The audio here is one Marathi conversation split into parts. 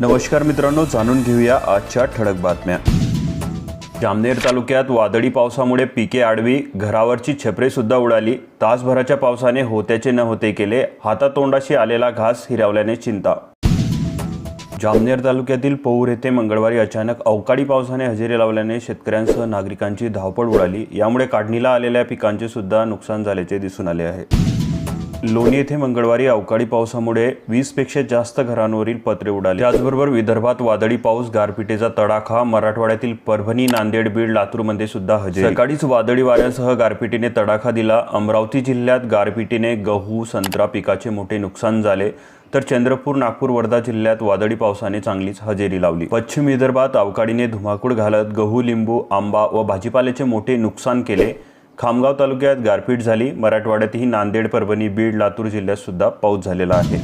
नमस्कार मित्रांनो जाणून घेऊया आजच्या ठळक बातम्या. जामनेर तालुक्यात वादळी पावसामुळे पिके आडवी घरावरची छपरे सुद्धा उडाली. तासभराच्या पावसाने होत्याचे न होते केले हातातोंडाशी आलेला घास हिरावल्याने चिंता. जामनेर तालुक्यातील पौर येथे मंगळवारी अचानक अवकाळी पावसाने हजेरी लावल्याने शेतकऱ्यांसह नागरिकांची धावपळ उडाली. यामुळे काढणीला आलेल्या पिकांचे सुद्धा नुकसान झाल्याचे दिसून आले आहे. लोणी येथे मंगळवारी अवकाळी पावसामुळे वीसपेक्षा जास्त घरांवरील पत्रे उडाले. त्याचबरोबर विदर्भात वादळी पाऊस गारपिटेचा तडाखा मराठवाड्यातील परभणी नांदेड बीड लातूरमध्ये सुद्धा हजेरी. सकाळीच वादळी वाऱ्यासह गारपिटीने तडाखा दिला. अमरावती जिल्ह्यात गारपिटीने गहू संत्रा पिकाचे मोठे नुकसान झाले. तर चंद्रपूर नागपूर वर्धा जिल्ह्यात वादळी पावसाने चांगलीच हजेरी लावली. पश्चिम विदर्भात अवकाळीने धुमाकूळ घालत गहू लिंबू आंबा व भाजीपाल्याचे मोठे नुकसान केले. खामगाव तालुक्यात गारपीट झाली. मराठवाड्यातही नांदेड परभणी बीड लातूर जिल्ह्यात सुद्धा पाऊस झालेला आहे.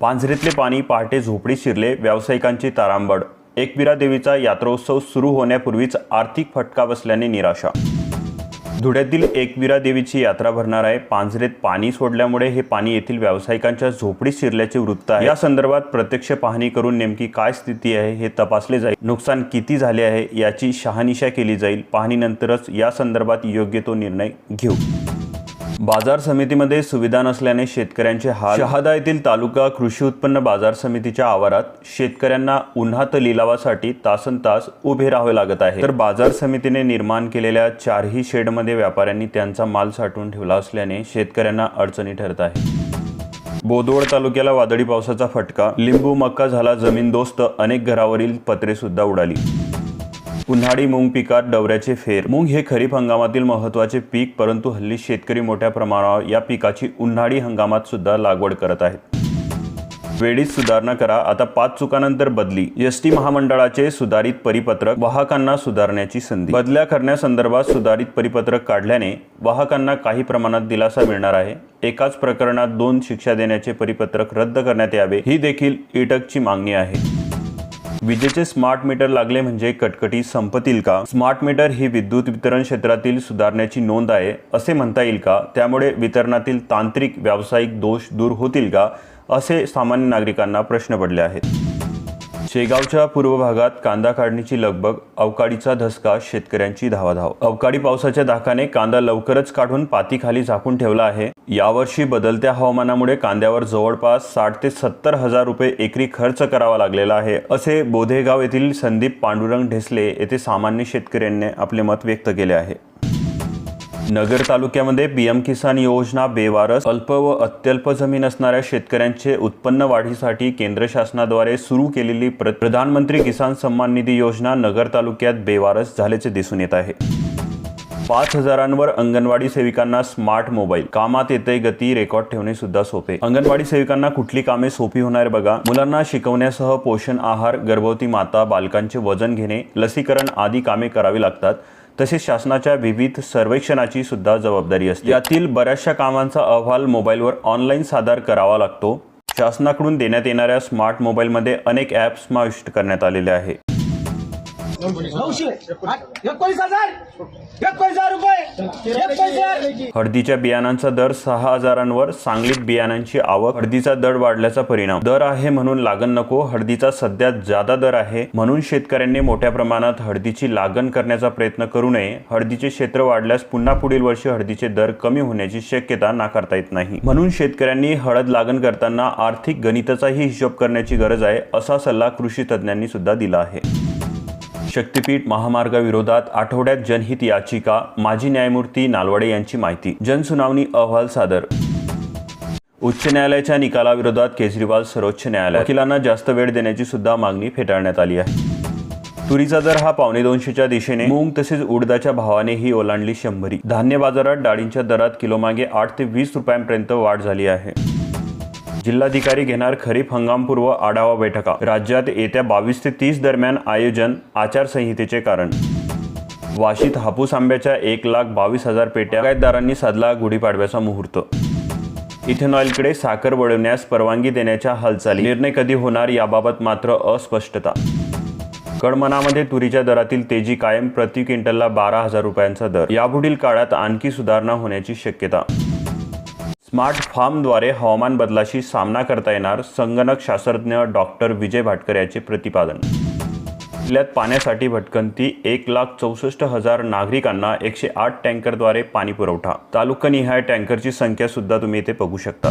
पांझरीतले पाणी पहाटे झोपडी शिरले. व्यावसायिकांची तारांबड एकविरा देवीचा यात्रोत्सव सुरू होण्यापूर्वीच आर्थिक फटका बसल्याने निराशा धुळ्यातील एकविरा देवीची यात्रा भरणार आहे. पांझरेत पाणी सोडल्यामुळे हे पाणी येथील व्यावसायिकांच्या झोपडीत शिरल्याचे वृत्त आहे. या संदर्भात प्रत्यक्ष पाहणी करून नेमकी काय स्थिती आहे हे तपासले जाईल. नुकसान किती झाले आहे याची शहानिशा केली जाईल. पाहणीनंतरच या संदर्भात योग्य तो निर्णय घेऊ. बाजार समितीमध्ये सुविधा नसल्याने शेतकऱ्यांचे हाल शहादा येथील तालुका कृषी उत्पन्न बाजार समितीच्या आवारात शेतकऱ्यांना उन्हात लिलावासाठी तासन तास उभे राहावे लागत आहे. तर बाजार समितीने निर्माण केलेल्या चारही शेडमध्ये व्यापाऱ्यांनी त्यांचा माल साठवून ठेवला असल्याने शेतकऱ्यांना अडचणी ठरत आहे. बोदवड तालुक्याला वादळी पावसाचा फटका लिंबू मक्का झाला जमीनदोस्त अनेक घरावरील पत्रे सुद्धा उडाली. उन्हाळी मूग पिकात डवऱ्याचे फेर. मूग हे खरीप हंगामातील महत्त्वाचे पीक परंतु हल्ली शेतकरी मोठ्या प्रमाणावर या पिकाची उन्हाळी हंगामात सुद्धा लागवड करत आहेत. वेळीच सुधारणा करा. आता पाच चुकानंतर बदली. एस टी महामंडळाचे सुधारित परिपत्रक वाहकांना सुधारण्याची संधी. बदल्या करण्यासंदर्भात सुधारित परिपत्रक काढल्याने वाहकांना काही प्रमाणात दिलासा मिळणार आहे. एकाच प्रकरणात दोन शिक्षा देण्याचे परिपत्रक रद्द करण्यात यावे. ही देखील इटकची मागणी आहे. विजेचे स्मार्ट मीटर लागले म्हणजे कटकटी संपतील का? स्मार्ट मीटर ही विद्युत वितरण क्षेत्रातील सुधारण्याची नोंद आहे असे म्हणता येईल का? त्यामुळे वितरणातील तांत्रिक व्यावसायिक दोष दूर होतील का? असे सामान्य नागरिकांना प्रश्न पडले आहेत. शेगावच्या पूर्व भागात कांदा काढणीची लगबग अवकाळीचा धसका शेतकऱ्यांची धावाधाव. अवकाळी पावसाच्या धाकाने कांदा लवकरच काढून पातीखाली झाकून ठेवला आहे. यावर्षी बदलत्या हवामानामुळे कांद्यावर जवळपास साठ ते सत्तर हजार रुपये एकरी खर्च करावा लागलेला आहे असे बोधेगाव येथील संदीप पांडुरंग ढेसले येथे सामान्य शेतकऱ्यांनी आपले मत व्यक्त केले आहे. नगर तालुक्यामध्ये पीएम किसान योजना बेवारस अल्प व अत्यल्प जमीन असणाऱ्या शेतकऱ्यांचे उत्पन्न वाढीसाठी केंद्र शासनाद्वारे सुरू केलेली प्रधानमंत्री किसान सन्मान निधी योजना नगर तालुक्यात बेवारस झाल्याचे दिसून येत आहे. पाच हजारांवर अंगणवाडी सेविकांना स्मार्ट मोबाईल कामात येते गती रेकॉर्ड ठेवणे सुद्धा सोपे. अंगणवाडी सेविकांना कुठली कामे सोपी होणार बघा. मुलांना शिकवण्यासह पोषण आहार गर्भवती माता बालकांचे वजन घेणे लसीकरण आदी कामे करावी लागतात. तसेच शासनाच्या विविध सर्वेक्षणाची सुद्धा जबाबदारी असते. यातील बऱ्याचशा कामांचा अहवाल मोबाईलवर ऑनलाईन सादर करावा लागतो. शासनाकडून देण्यात येणाऱ्या स्मार्ट मोबाईलमध्ये अनेक ॲप समाविष्ट करण्यात आलेले आहे. हळदीच्या बियाणांचा दर सहा हजारांवर सांगलीत बियाणांची आवक हळदीचा दर वाढल्याचा परिणाम. दर आहे म्हणून लागण नको हळदीचा सध्या जादा दर आहे. म्हणून शेतकऱ्यांनी मोठ्या प्रमाणात हळदीची लागण करण्याचा प्रयत्न करू नये. हळदीचे क्षेत्र वाढल्यास पुन्हा पुढील वर्षी हळदीचे दर कमी होण्याची शक्यता नाकारता येत नाही. म्हणून शेतकऱ्यांनी हळद लागण करताना आर्थिक गणिताचाही हिशोब करण्याची गरज आहे असा सल्ला कृषी तज्ज्ञांनी सुद्धा दिला आहे. शक्तीपीठ महामार्गाविरोधात आठवड्यात जनहित याचिका माजी न्यायमूर्ती नालवडे यांची माहिती जनसुनावणी अहवाल सादर. उच्च न्यायालयाच्या निकालाविरोधात केजरीवाल सर्वोच्च न्यायालय वकिलांना जास्त वेळ देण्याची सुद्धा मागणी फेटाळण्यात आली आहे. तुरीचा दर हा पावणे दोनशेच्या दिशेने मूंग तसेच उडदाच्या भावाने ही ओलांडली शंभरी. धान्य बाजारात डाळींच्या दरात किलोमागे आठ ते वीस रुपयांपर्यंत वाढ झाली आहे. जिल्हाधिकारी घेणार खरीप हंगामपूर्व आढावा बैठका. राज्यात येत्या बावीस ते तीस दरम्यान आयोजन आचारसंहितेचे कारण. वाशीत हापूस आंब्याच्या एक लाख बावीस हजार पेट्या बागायतदारांनी साधला गुढीपाडव्याचा मुहूर्त. इथेनॉईलकडे साखर वळवण्यास परवानगी देण्याच्या हालचाली. निर्णय कधी होणार याबाबत मात्र अस्पष्टता. कडमनामध्ये तुरीच्या दरातील तेजी कायम प्रति क्विंटलला बारा हजार रुपयांचा दर. यापुढील काळात आणखी सुधारणा होण्याची शक्यता. स्मार्ट फार्मद्वारे हवामान बदलाशी सामना करता येणार संगणक शास्त्रज्ञ डॉक्टर विजय भाटकर याचे प्रतिपादन. जिल्ह्यात पाण्यासाठी भटकंती एक लाख चौसष्ट हजार नागरिकांना एकशे आठ टँकरद्वारे पाणी पुरवठा तालुकानिहाय टँकरची संख्या सुद्धा तुम्ही इथे बघू शकता.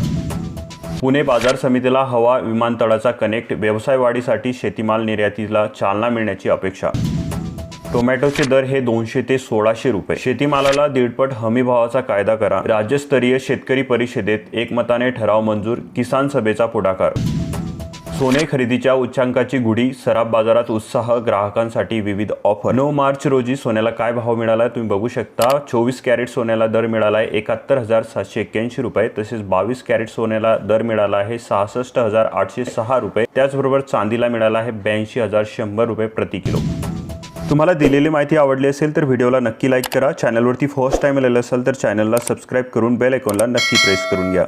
पुणे बाजार समितीला हवा विमानतळाचा कनेक्ट व्यवसाय वाढीसाठी शेतीमाल निर्यातीला चालना मिळण्याची अपेक्षा. टोमॅटोचे दर हे दोनशे ते सोळाशे रुपये. शेतीमालाला दीडपट हमी भावाचा कायदा करा. राज्यस्तरीय शेतकरी परिषदेत एकमताने ठराव मंजूर किसान सभेचा पुढाकार. सोने खरेदीच्या उच्चांकाची गुढी सराफ बाजारात उत्साह ग्राहकांसाठी विविध ऑफर. नऊ मार्च रोजी सोन्याला काय भाव मिळाला तुम्ही बघू शकता. चोवीस कॅरेट सोन्याला दर मिळाला आहे एकाहत्तर हजार सातशे एक्क्याऐंशी रुपये तसेच बावीस कॅरेट सोन्याला दर मिळाला आहे सहासष्ट हजार आठशे सहा रुपये. त्याचबरोबर चांदीला मिळाला आहे ब्याऐंशी हजार शंभर रुपये प्रति किलो. तुम्हाला दिलेली माहिती आवडली असेल तर व्हिडिओला नक्की लाईक करा. चॅनलवरती फर्स्ट टाईम आलेलं असेल तर चॅनलला सबस्क्राईब करून बेल आयकॉनला नक्की प्रेस करून घ्या.